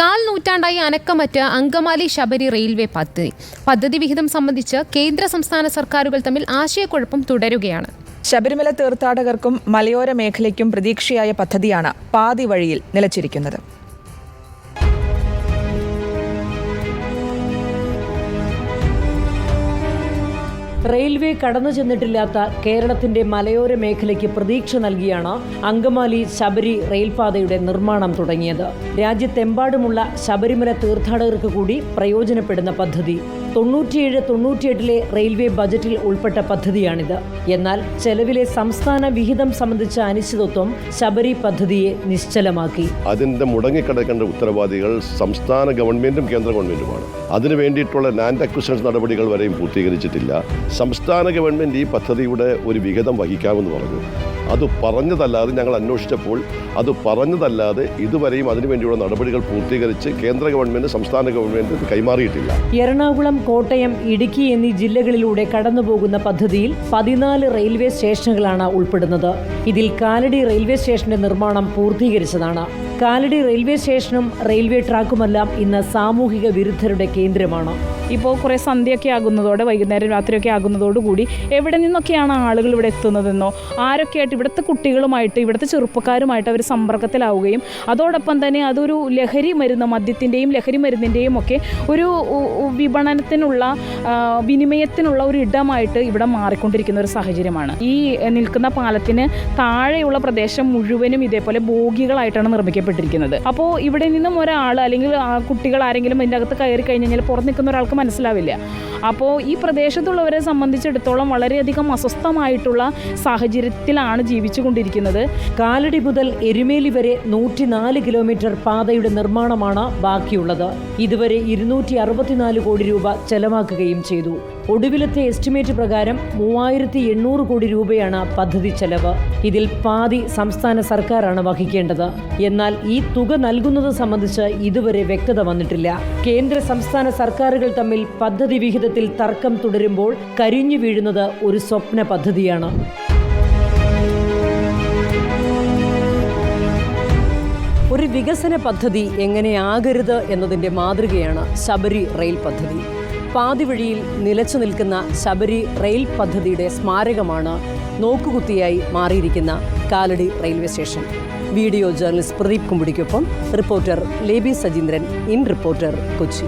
കാൽ നൂറ്റാണ്ടായി അനക്കമറ്റ അങ്കമാലി ശബരി റെയിൽവേ പദ്ധതി. പദ്ധതി വിഹിതം സംബന്ധിച്ച് കേന്ദ്ര സംസ്ഥാന സർക്കാരുകൾ തമ്മിൽ ആശയക്കുഴപ്പം തുടരുകയാണ്. ശബരിമല തീർത്ഥാടകർക്കും മലയോര മേഖലയ്ക്കും പ്രതീക്ഷയായ പദ്ധതിയാണ് പാതി വഴിയിൽ നിലച്ചിരിക്കുന്നത്. റെയിൽവേ കടന്നു ചെന്നിട്ടില്ലാത്ത കേരളത്തിന്റെ മലയോര മേഖലയ്ക്ക് പ്രതീക്ഷ നൽകിയാണ് അങ്കമാലി ശബരി റെയിൽപാതയുടെ നിർമ്മാണം തുടങ്ങിയത്. രാജ്യത്തെമ്പാടുമുള്ള ശബരിമല തീർത്ഥാടകർക്ക് കൂടി പ്രയോജനപ്പെടുന്ന പദ്ധതി. തൊണ്ണൂറ്റിയേഴ് തൊണ്ണൂറ്റിയെട്ടിലെ റെയിൽവേ ബജറ്റിൽ ഉൾപ്പെട്ട പദ്ധതിയാണിത്. എന്നാൽ ചെലവിലെ സംസ്ഥാന വിഹിതം സംബന്ധിച്ച അനിശ്ചിതത്വം ശബരി പദ്ധതിയെ നിശ്ചലമാക്കി. അതിന്റെ മുടങ്ങിക്കിടക്കേണ്ട ഉത്തരവാദികൾ സംസ്ഥാന ഗവൺമെന്റും കേന്ദ്ര ഗവൺമെന്റുമാണ്. അതിനു വേണ്ടിയിട്ടുള്ള ലാൻഡ് അക്വിസിഷൻ നടപടികൾ വരെയും പൂർത്തീകരിച്ചിട്ടില്ല. സംസ്ഥാന ഗവൺമെന്റ് ഈ പദ്ധതിയുടെ ഒരു വിഹിതം വഹിക്കാമെന്ന് പറഞ്ഞു. അത് പറഞ്ഞതല്ലാതെ ഞങ്ങൾ അന്വേഷിച്ചപ്പോൾ അത് പറഞ്ഞതല്ലാതെ ഇതുവരെയും അതിനുവേണ്ടിയുള്ള നടപടികൾ പൂർത്തീകരിച്ച് കേന്ദ്ര ഗവൺമെന്റ് സംസ്ഥാന ഗവൺമെന്റ് കൈമാറിയിട്ടില്ല. എറണാകുളം കോട്ടയം ഇടുക്കി എന്നീ ജില്ലകളിലൂടെ കടന്നുപോകുന്ന പദ്ധതിയിൽ പതിനാല് റെയിൽവേ സ്റ്റേഷനുകളാണ് ഉൾപ്പെടുന്നത്. ഇതിൽ കാലടി റെയിൽവേ സ്റ്റേഷന്റെ നിർമ്മാണം പൂർത്തീകരിച്ചതാണ്. കാലടി റെയിൽവേ സ്റ്റേഷനും റെയിൽവേ ട്രാക്കുമെല്ലാം ഇന്ന് സാമൂഹിക വിരുദ്ധരുടെ കേന്ദ്രമാണ്. ഇപ്പോൾ കുറേ സന്ധ്യയൊക്കെ ആകുന്നതോടെ വൈകുന്നേരം രാത്രിയൊക്കെ ആകുന്നതോടുകൂടി എവിടെ നിന്നൊക്കെയാണ് ആളുകൾ ഇവിടെ എത്തുന്നതെന്നോ ആരൊക്കെയായിട്ട് ഇവിടുത്തെ കുട്ടികളുമായിട്ട് ഇവിടുത്തെ ചെറുപ്പക്കാരുമായിട്ട് അവർ സമ്പർക്കത്തിലാവുകയും അതോടൊപ്പം തന്നെ അതൊരു ലഹരി മരുന്ന് മദ്യത്തിന്റെയും ലഹരി മരുന്നിന്റെയും ഒക്കെ ഒരു വിപണനത്തിനുള്ള വിനിമയത്തിനുള്ള ഒരു ഇടമായിട്ട് ഇവിടെ മാറിക്കൊണ്ടിരിക്കുന്ന ഒരു സാഹചര്യമാണ്. ഈ നിൽക്കുന്ന പാലത്തിന് താഴെയുള്ള പ്രദേശം മുഴുവനും ഇതേപോലെ ബോഗികളായിട്ടാണ് നിർമ്മിക്കപ്പെട്ടിരിക്കുന്നത് അപ്പോൾ ഇവിടെ നിന്നും ഒരാൾ അല്ലെങ്കിൽ കുട്ടികൾ ആരെങ്കിലും ഇതിന്റെ അകത്ത് കയറി കഴിഞ്ഞ് കഴിഞ്ഞാൽ പുറത്ത് നിൽക്കുന്ന ഒരാൾക്ക് മനസ്സിലാവില്ല. അപ്പോൾ ഈ പ്രദേശത്തുള്ളവരെ സംബന്ധിച്ചിടത്തോളം വളരെയധികം അസ്വസ്ഥമായിട്ടുള്ള സാഹചര്യത്തിലാണ് ജീവിച്ചു കൊണ്ടിരിക്കുന്നത് കാലടി മുതൽ എരുമേലി വരെ നൂറ്റിനാല് കിലോമീറ്റർ പാതയുടെ നിർമ്മാണമാണ് ബാക്കിയുള്ളത്. ഇതുവരെ ഇരുന്നൂറ്റി കോടി രൂപ ചെലവാക്കുകയും ചെയ്തു. ഒടുവിലത്തെ എസ്റ്റിമേറ്റ് പ്രകാരം മൂവായിരത്തി എണ്ണൂറ് കോടി രൂപയാണ് പദ്ധതി ചെലവ്. ഇതിൽ പാതി സംസ്ഥാന സർക്കാരാണ് വഹിക്കേണ്ടത്. എന്നാൽ ഈ തുക നൽകുന്നത് സംബന്ധിച്ച് ഇതുവരെ വ്യക്തത വന്നിട്ടില്ല. കേന്ദ്ര സംസ്ഥാന സർക്കാരുകൾ തമ്മിൽ പദ്ധതി വിഹിതത്തിൽ തർക്കം തുടരുമ്പോൾ കരിഞ്ഞു വീഴുന്നത് ഒരു സ്വപ്ന പദ്ധതിയാണ്. ഒരു വികസന പദ്ധതി എങ്ങനെയാകരുത് എന്നതിന്റെ മാതൃകയാണ് ശബരി റെയിൽ പദ്ധതി. പാതി വഴിയിൽ നിലച്ചു നിൽക്കുന്ന ശബരി റെയിൽ പദ്ധതിയുടെ സ്മാരകമാണ് നോക്കുകുത്തിയായി മാറിയിരിക്കുന്ന Kalady railway station. Video journalist Pradeep കുമ്പിടിക്കൊപ്പം reporter Leby Sajeendran in reporter Kochi.